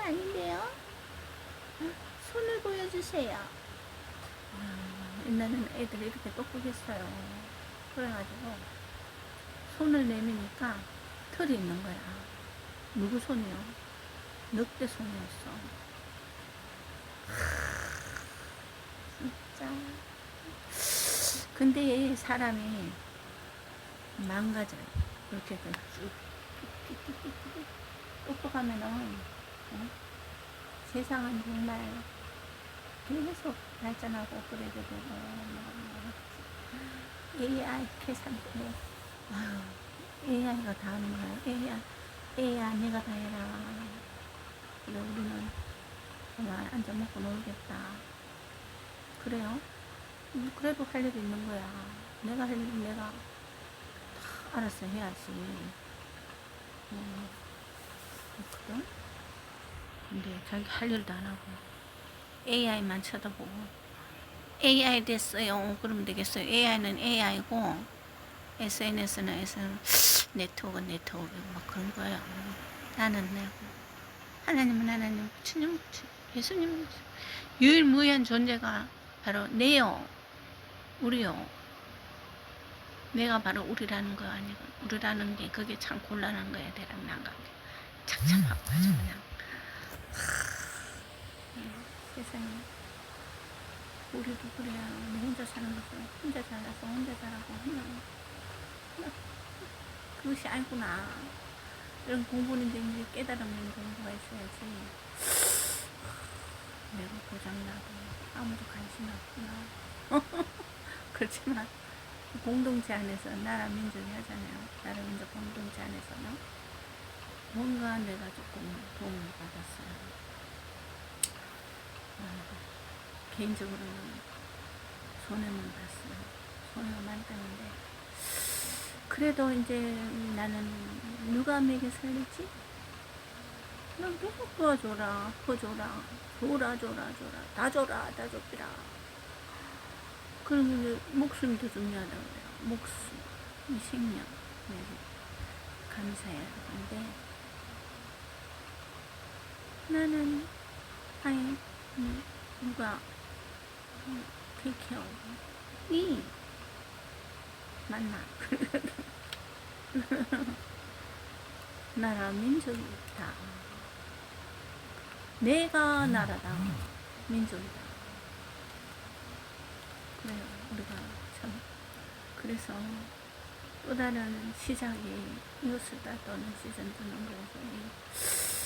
아닌데요? 손을 보여주세요. 옛날에는 애들 이렇게 똑똑했어요. 그래가지고 손을 내미니까 털이 있는 거야. 누구 손이요? 늑대 손이었어. 진짜. 근데 사람이 망가져요. 이렇게 쭉, 쭉, 쭉, 쭉, 쭉, 쭉, 똑똑하면은 어? 세상은 정말 계속 발전하고 그래도 되고. AI 계산대. 아유, AI가 다 하는 거야. AI, AI 네가 다 해라. 그래, 우리는 정말 앉아 먹고 놀겠다. 그래요? 음, 그래도 할 일이 있는 거야. 내가 할 일은 내가 다 알아서 해야지. 음, 그렇거든? 근데 자기 할 일도 안 하고 AI만 쳐다보고 AI 됐어요. 그러면 되겠어요. AI는 AI고 SNS는 SNS 네트워크 네트워크 막 그런 거예요. 나는 내고 하나님은 하나님, 주님, 예수님 유일무이한 존재가 바로 내요. 우리요. 내가 바로 우리라는 거 아니고 우리라는 게 그게 참 곤란한 거야 대랑 난감해 착착하고 아주 그냥 하, 세상에. 우리도 그래야 뭐 혼자 사는 것은 혼자 잘나서 혼자 잘하고 그냥 그것이 알구나. 이런 공부는 이제 이제 깨달음는 공부가 있어야지. 내가 고장나도 아무도 관심 없구나. 그렇지만 공동체 안에서 나라 민족이 하잖아요. 나라 민족 공동체 안에서는 뭔가 내가 조금 도움을 받았어요. 어, 개인적으로는 손해만 봤어요. 손해가 많다는데 그래도 이제 나는 누가 먹여 살리지? 난 계속 도와줘라, 퍼줘라, 줘라, 줘라, 줘라, 다 줘라, 다 줘라. 그러면 이제 목숨이 더 중요하다고 그래요. 목숨, 이 생명. 네. 감사해야 하는 데 나는 아니 음, 누가 음, take 이 맞나? 나라 민족이 있다. 내가 나라다. 민족이다. 그래요. 우리가 참 그래서 또 다른 시작이 이웃을 따도는 시즌 거에서 이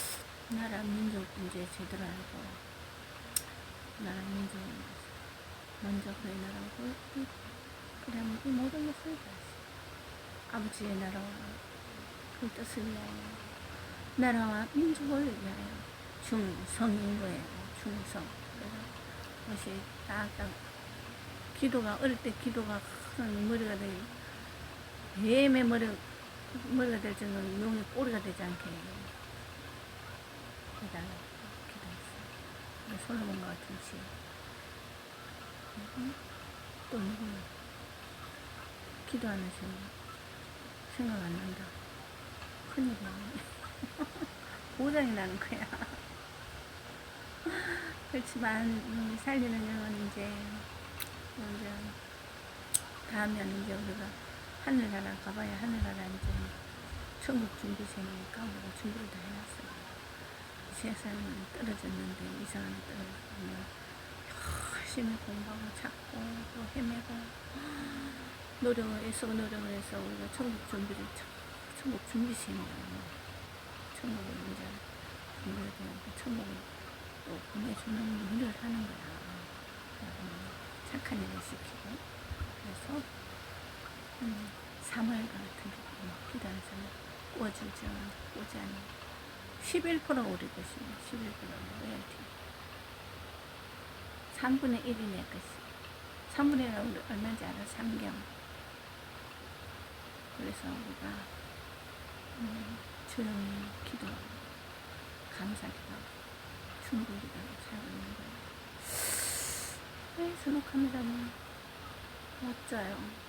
나라 민족 문제 제대로 알고 나라 민족 먼저 그의 나라고 그러면 이 모든 것을 다시 아버지의 나라와 그 뜻을 위하여 나라와 민족을 위하여 중성인 거예요. 중성. 그래서 그것이 딱딱 기도가 어릴 때 기도가 큰 머리가 되 뱀의 머리 머리가 될 정도로 용의 꼬리가 되지 않게 해달라고 기도했어요. 우리 솔로몬과 같은 시. 음, 또 누구 기도하는 시 생각 안 난다. 큰일이야. 고장이 나는 거야. 그렇지만 음, 살리는 영은 이제 이제 다음에는 이제 우리가 하늘나라 가봐야 하늘나라 이제 천국 준비생이니까 우리가 준비를 다 해놨어요. 이 세상은 떨어졌는데 이상한 데 떨어졌으면 열심히 공부하고 찾고 또 헤매고 노력을 애써 노력을 해서 우리가 천국 준비를 천국 준비생이에요. 천국을 이제 해서 천국을 또 보내주는 일을 하는 거야. 착한 일을 시키고 그래서 음, 사마엘 같은 기도하잖아요. 꽂으죠. 꽂지 않아요. 11% 우리 것이면 11% 로열티 3분의 1이 내 것이 3분의 1은 얼마인지 알아? 3경 그래서 우리가 음, 조용히 기도하고 감사 기도하고 충분 기도하고 살고 있는 거예요. 네, 수록합니다만 멋져요.